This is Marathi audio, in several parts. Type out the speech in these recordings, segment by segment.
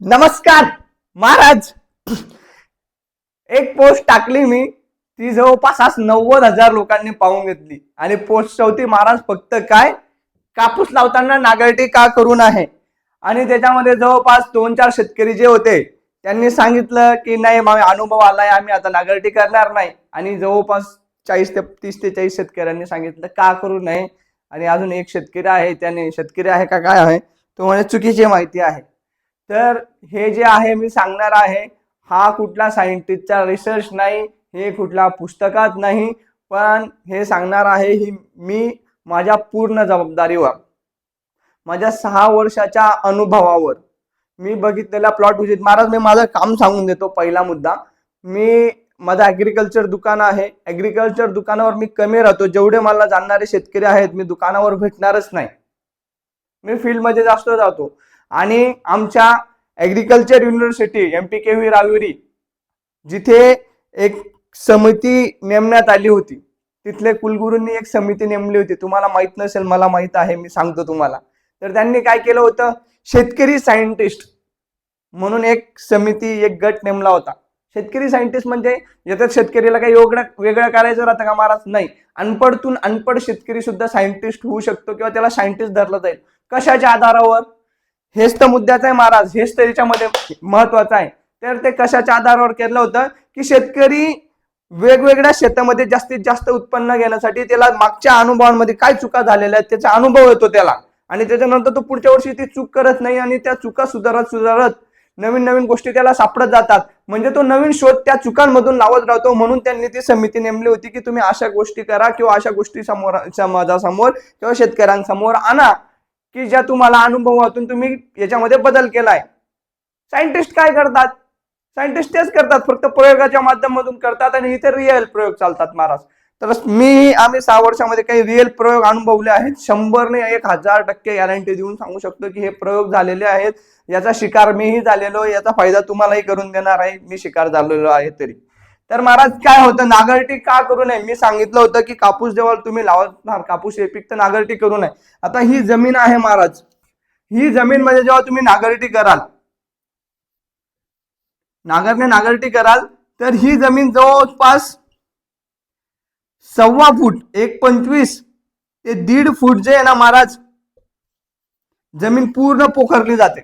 नमस्कार महाराज. एक पोस्ट टाकली मी ती जवळपास आज नव्वद हजार लोकांनी पाहून घेतली. आणि पोस्ट होती महाराज फक्त काय? कापूस लावताना नागरिटी का करून आहे आणि त्याच्यामध्ये जवळपास दोन चार शेतकरी जे होते त्यांनी सांगितलं की नाही मग अनुभव आलाय आम्ही आता नागरिटी करणार नाही. आणि जवळपास चाळीस ते तीस ते चाळीस शेतकऱ्यांनी सांगितलं का करू नये? आणि अजून एक शेतकरी आहे त्याने शेतकरी आहे का? काय आहे? तो म्हणजे चुकीची माहिती आहे. तर हे जे आहे मी सांगणार आहे हा कुठला सायंटिस्टचा रिसर्च नाही हे कुठल्या पुस्तकात नाही पण हे सांगणार आहे ही मी माझ्या पूर्ण जबाबदारीवर माझ्या सहा वर्षाच्या अनुभवावर. मी बघितलेला प्लॉट विजिट महाराज मी माझं काम सांगून देतो पहिला मुद्दा. मी माझं ॲग्रिकल्चर दुकान आहे. ॲग्रिकल्चर दुकानावर मी कमी राहतो. जेवढे मला जाणणारे शेतकरी आहेत मी दुकानावर भेटणारच नाही. मी फील्डमध्ये जास्त जातो. आणि आमच्या agriculture university M P K V Raveri जिथे एक समिती नेमण्यात आली होती. तिथले कुलगुरूंनी एक समिती नेमली होती. तुम्हाला माहीत नसेल मला माहीत आहे मी सांगतो तुम्हाला. तर त्यांनी काय केलं होतं? शेतकरी सायंटिस्ट म्हणून एक समिती एक गट नेमला होता. शेतकरी सायंटिस्ट म्हणजे याच्यात शेतकरीला काही वेगळं वेगळं करायचं राहतं का महाराज? नाही. अनपडतून अनपड शेतकरी सुद्धा सायंटिस्ट होऊ शकतो किंवा त्याला सायंटिस्ट धरलं जाईल. कशाच्या आधारावर? हेच तर मुद्द्याचं आहे महाराज. हेच तर याच्यामध्ये महत्वाचं आहे. तर ते कशाच्या आधारावर केलं होतं? की शेतकरी वेगवेगळ्या शेतामध्ये जास्तीत जास्त उत्पन्न घेण्यासाठी त्याला मागच्या अनुभवांमध्ये काय चुका झालेल्या आहेत त्याचा अनुभव येतो त्याला. आणि त्याच्यानंतर तो पुढच्या वर्षी ती चूक करत नाही आणि त्या चुका सुधारत सुधारत नवीन नवीन गोष्टी त्याला सापडत जातात. म्हणजे तो नवीन शोध त्या चुकांमधून लावत राहतो. म्हणून त्यांनी ती समिती नेमली होती की तुम्ही अशा गोष्टी करा किंवा अशा गोष्टी समोर समाजासमोर किंवा शेतकऱ्यांसमोर आणा. की ज्या तुम्हाला अनुभवातून तुम्ही याच्यामध्ये बदल केलाय. सायंटिस्ट काय करतात? सायंटिस्ट तेच करतात फक्त प्रयोगाच्या माध्यमातून करतात आणि इथे रिअल प्रयोग चालतात महाराज. तर मी आम्ही सहा वर्षामध्ये काही रिअल प्रयोग अनुभवले आहेत. शंभरने एक हजार टक्के गॅरंटी देऊन सांगू शकतो की हे प्रयोग झालेले आहेत. याचा शिकार मीही झालेलो याचा फायदा तुम्हालाही करून देणार आहे. मी शिकार झालेलो आहे तरी. तर महाराज काय होतं? नागरटी का करू नये? मी सांगितलं होतं की कापूस जेव्हा तुम्ही लावणार कापूस हे पीक तर नागरटी करू नये. आता ही जमीन आहे महाराज. ही जमीन म्हणजे जेव्हा तुम्ही नागरटी कराल नागरने नागरटी कराल तर ही जमीन जवळपास सव्वा फूट एक पंचवीस ते दीड फूट जे आहे ना महाराज जमीन पूर्ण पोखरली जाते.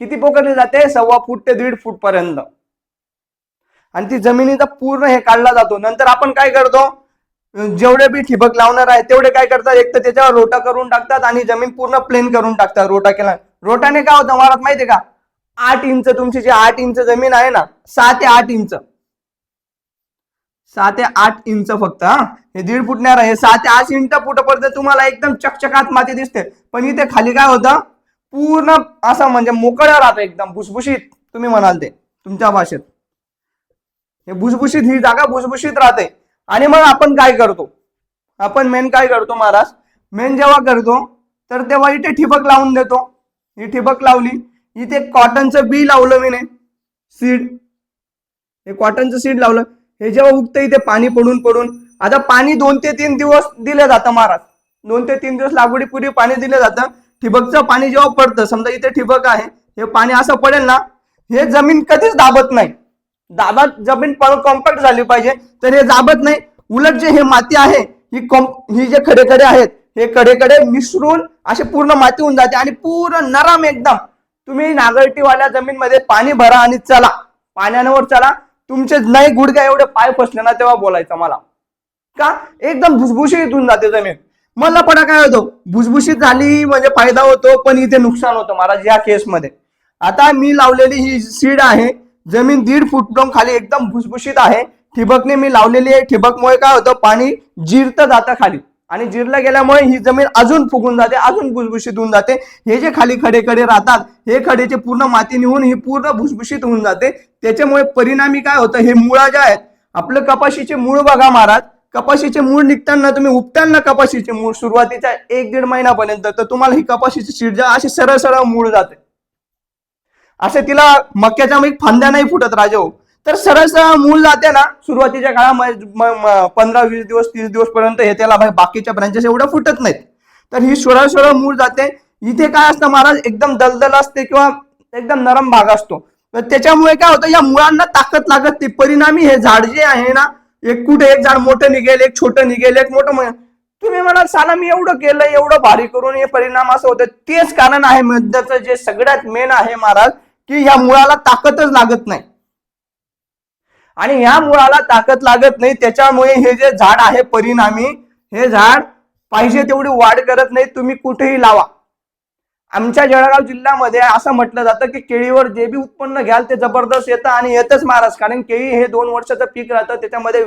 किती पोखरली जाते? सव्वा फूट ते दीड फूट पर्यंत. आणि ती जमिनीचा पूर्ण हे काढला जातो. नंतर आपण काय करतो? जेवढे बी ठिबक लावणार आहे तेवढे काय करतात? एक तर त्याच्यावर रोटा करून टाकतात आणि जमीन पूर्ण प्लेन करून टाकतात रोटा केला. रोटाने काय होतं मला माहितीये का? आठ इंच तुमची जी आठ इंच जमीन आहे ना सहा ते आठ इंच. सहा ते आठ इंच फक्त हा. हे दीड फुटणार आहे. सहा ते आठ इंच फुटपर्यंत तुम्हाला एकदम चकचकात माती दिसते. पण इथे खाली काय होतं? पूर्ण असं म्हणजे मोकळं राहतं एकदम भुसभुशीत तुम्ही म्हणाल ते तुमच्या भाषेत. हे भुसभुशीत ही जागा भुसभुशीत राहते. आणि मग आपण काय करतो? आपण मेन काय करतो महाराज? मेन जेव्हा करतो तर तेव्हा इथे ठिबक लावून देतो. ही ठिबक लावली इथे कॉटनचं बी लावलं मी सीड हे कॉटनचं सीड लावलं. हे जेव्हा उगतं इथे पाणी पडून पडून. आता पाणी दोन ते तीन दिवस दिलं जातं महाराज. दोन ते तीन दिवस लागवडीपूर्वी पाणी दिलं जातं. ठिबकचं पाणी जेव्हा पडतं समजा इथे ठिबक आहे हे पाणी असं पडेल ना हे जमीन कधीच दाबत नाही. दाबात जमीन कॉम्पॅक्ट झाली पाहिजे. तर हे दाबत नाही. उलट जे हे माती आहे ही कॉम ही जे खडेकडे आहेत हे कडेकडे मिसळून असे पूर्ण माती होऊन जाते आणि पूर्ण नरम एकदम. तुम्ही नागरटीवाल्या जमीनमध्ये पाणी भरा आणि चला. पाण्यावर चला. तुमचे नाही गुडघ्या एवढे पाय फसले ना तेव्हा बोलायचं मला. का? एकदम भुसभुशीत होऊन जाते जमीन. मला पण काय होतो? भुसभुशीत झाली म्हणजे फायदा होतो पण इथे नुकसान होतं महाराज या केसमध्ये आता मी लावलेली ही सीड आहे. जमीन दीड फूट खाली एकदम भुसभुशीत आहे. ठिबकने मी लावलेली आहे. ठिबकमुळे काय होतं? पाणी जिरतं जातं खाली. आणि जिरलं गेल्यामुळे ही जमीन अजून फुगून जाते अजून भुसभुशीत होऊन जाते. हे जे खाली खडे खडे राहतात हे खडेचे पूर्ण माती निघून ही पूर्ण भुसभुशीत होऊन जाते. त्याच्यामुळे परिणामी काय होतं? हे मुळा ज्या आहेत आपलं कपाशीचे मूळ बघा महाराज. कपाशीचे मूळ निघताना तुम्ही उपटांना कपाशीचे मूळ सुरुवातीच्या एक दीड महिन्यापर्यंत तर तुम्हाला ही कपाशीची शिडजा अशी सरळ सरळ मूळ जाते. असे तिला मक्याच्या मग फांद्या नाही फुटत राजो. तर सरळ सरळ जाते ना सुरुवातीच्या काळामध्ये पंधरा वीस दिवस तीस दिवस पर्यंत हे त्याला बाकीच्या ब्रांचेस एवढ्या फुटत नाहीत. तर ही सरळ सरळ मूळ जाते. इथे काय असतं महाराज एकदम दलदल असते किंवा एकदम नरम भाग असतो. तर त्याच्यामुळे काय होतं या मुळांना ताकद लागत ते परिणामी हे झाड जे आहे ना एक कुठे एक झाड मोठं निघेल एक छोटं निघेल एक मोठं तुम्ही म्हणाल साला मी एवढं केलं एवढं भारी करून हे परिणाम असं होतं. तेच कारण आहे मध्याचं जे सगळ्यात मेन आहे महाराज की ह्या मुळाला ताकदच लागत नाही. आणि ह्या मुळाला ताकद लागत नाही त्याच्यामुळे हे जे झाड आहे परिणामी हे झाड पाहिजे तेवढी वाढ करत नाही तुम्ही कुठेही लावा. आमच्या जळगाव जिल्ह्यामध्ये असं म्हटलं जातं की केळीवर जे बी उत्पन्न घ्याल ते जबरदस्त येतं आणि येतच महाराज कारण केळी हे दोन वर्षाचं पीक राहतं त्याच्यामध्ये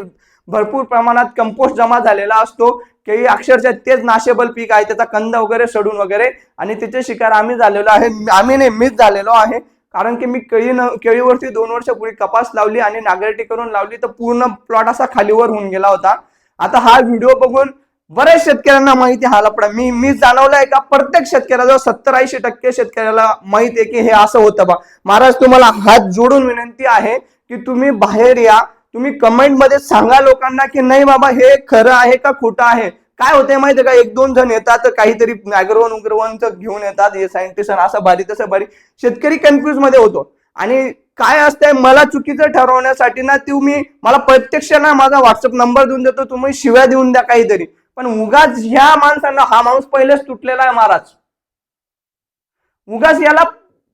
भरपूर प्रमाणात कंपोस्ट जमा झालेला असतो. केळी अक्षरशः तेच नाशेबल पीक आहे त्याचा कंद वगैरे सडून वगैरे आणि त्याचे शिकार आम्ही झालेलो आहे आम्ही नाही मीच झालेलो आहे. कारण की मी केळी केळीवरती दोन वर्षापूर्वी कपास लावली आणि नागरटी करून लावली तर पूर्ण प्लॉट असा खालीवर होऊन गेला होता. आता हा व्हिडिओ बघून बऱ्याच शेतकऱ्यांना माहिती हा लपडा मी मी जाणवलाय का प्रत्येक शेतकऱ्याजवळ सत्तर ऐंशी टक्के शेतकऱ्याला माहीत आहे की हे असं होतं बा. महाराज तुम्हाला हात जोडून विनंती आहे की तुम्ही बाहेर या. तुम्ही कमेंटमध्ये सांगा लोकांना की नाही बाबा हे खरं आहे का खोटं आहे? काय होतंय माहितीये का? एक दोन जण येतात काहीतरी अॅग्रोवन उग्रवनचं घेऊन येतात हे सायंटिस्ट असं भारी तसं भारी. शेतकरी कन्फ्युजमध्ये होतो. आणि काय असतंय मला चुकीचं ठरवण्यासाठी ना तुम्ही मला प्रत्यक्ष ना माझा व्हॉट्सअप नंबर देऊन देतो तुम्ही शिव्या देऊन द्या काहीतरी. पण उगाच ह्या माणसांना हा माणूस पहिलेच तुटलेला आहे महाराज. उगाच याला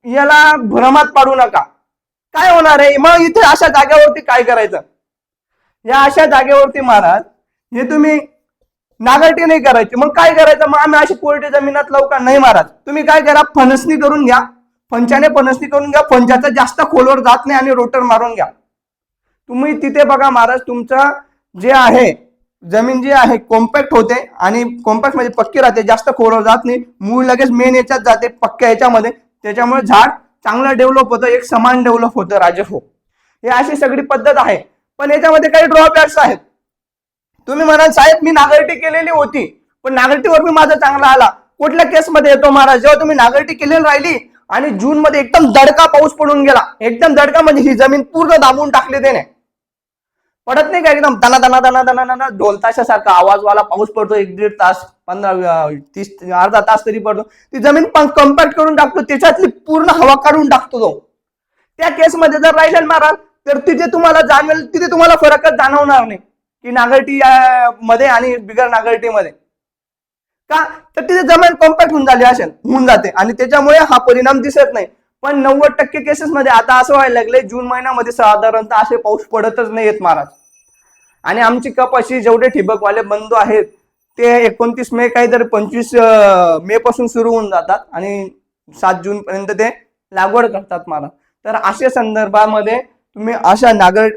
याला भ्रमात पाडू नका. काय होणार आहे? मग इथे अशा जागेवरती काय करायचं? या अशा जागेवरती महाराज हे तुम्ही नागरटी नाही करायची. मग काय करायचं? मग आम्ही अशी कोरडी जमिनात लावू का? नाही महाराज तुम्ही काय करा? फणसणी करून घ्या. फंचाने फणसणी करून घ्या. फंचाचा जास्त खोलवर जात नाही आणि रोटर मारून घ्या. तुम्ही तिथे बघा महाराज तुमचं जे आहे जमीन जी आहे कॉम्पॅक्ट होते आणि कॉम्पॅक्टमध्ये म्हणजे पक्की राहते. जास्त खोलवर जात नाही. मूळ लगेच मेन याच्यात जाते पक्क्या याच्यामध्ये. त्याच्यामुळे झाड चांगलं डेव्हलप होतं. एक समान डेव्हलप होतं राजे हो हे अशी सगळी पद्धत आहे. पण याच्यामध्ये काही ड्रॉबॅक्स आहेत. तुम्ही म्हणाल साहेब मी नागरिकटी केलेली होती पण नागरिकटीवर मी माझा चांगला आला. कुठल्या केसमध्ये येतो महाराज? जेव्हा तुम्ही नागरिकटी केलेली राहिली आणि जून मध्ये एकदम दडका पाऊस पडून गेला एकदम दडका म्हणजे ही जमीन पूर्ण दाबून टाकली त्याने. पडत नाही का एकदम? दना दना दना दना दना ढोलताशासारखा आवाजवाला पाऊस पडतो एक दीड तास पंधरा तीस अर्धा तास तरी पडतो. ती जमीन कंपॅक्ट करून टाकतो त्याच्यातली पूर्ण हवा काढून टाकतो तो. त्या केसमध्ये जर राहिले महाराज तर तिथे तुम्हाला जाणवेल तिथे तुम्हाला फरकच जाणवणार नाही. की नागरटी मध्ये आणि बिगर नागरटीमध्ये. का? तर तिथे जमीन कॉम्पॅक्ट होऊन झाली असेल होऊन जाते. आणि त्याच्यामुळे हा परिणाम दिसत नाही. पण नव्वद टक्के केसेस मध्ये आता असं व्हायला लागले जून महिन्यामध्ये साधारणतः असे पाऊस पडतच नाही येत महाराज. आणि आमची कपाशी जेवढे ठिबकवाले बंधू आहेत ते एकोणतीस मे काही तर पंचवीस मे पासून सुरू होऊन जातात आणि सात जून पर्यंत ते लागवड करतात महाराज. तर अशा संदर्भामध्ये तुम्ही अशा नागर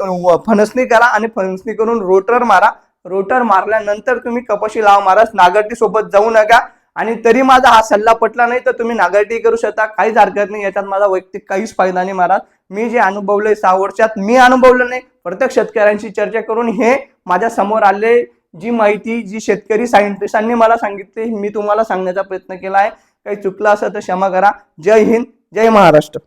फणसणी करा आणि फणसणी करून रोटर मारा. रोटर मारल्यानंतर तुम्ही कपाशी लाव मारा नागरटी सोबत जाऊ नका. आणि तरी माझा हा सल्ला पटला नाही तर तुम्ही नागरटी करू शकता. काहीच हरकत नाही. याच्यात माझा वैयक्तिक काहीच फायदा नाही महाराज. मी जे अनुभवलंय सहा वर्षात मी अनुभवलं नाही. प्रत्येक शेतकऱ्यांशी चर्चा करून हे माझ्यासमोर आले. जी माहिती जी शेतकरी सायंटिस्टांनी मला सांगितली मी तुम्हाला सांगण्याचा प्रयत्न केला आहे. काही चुकलं असं तर क्षमा करा. जय हिंद. जय महाराष्ट्र.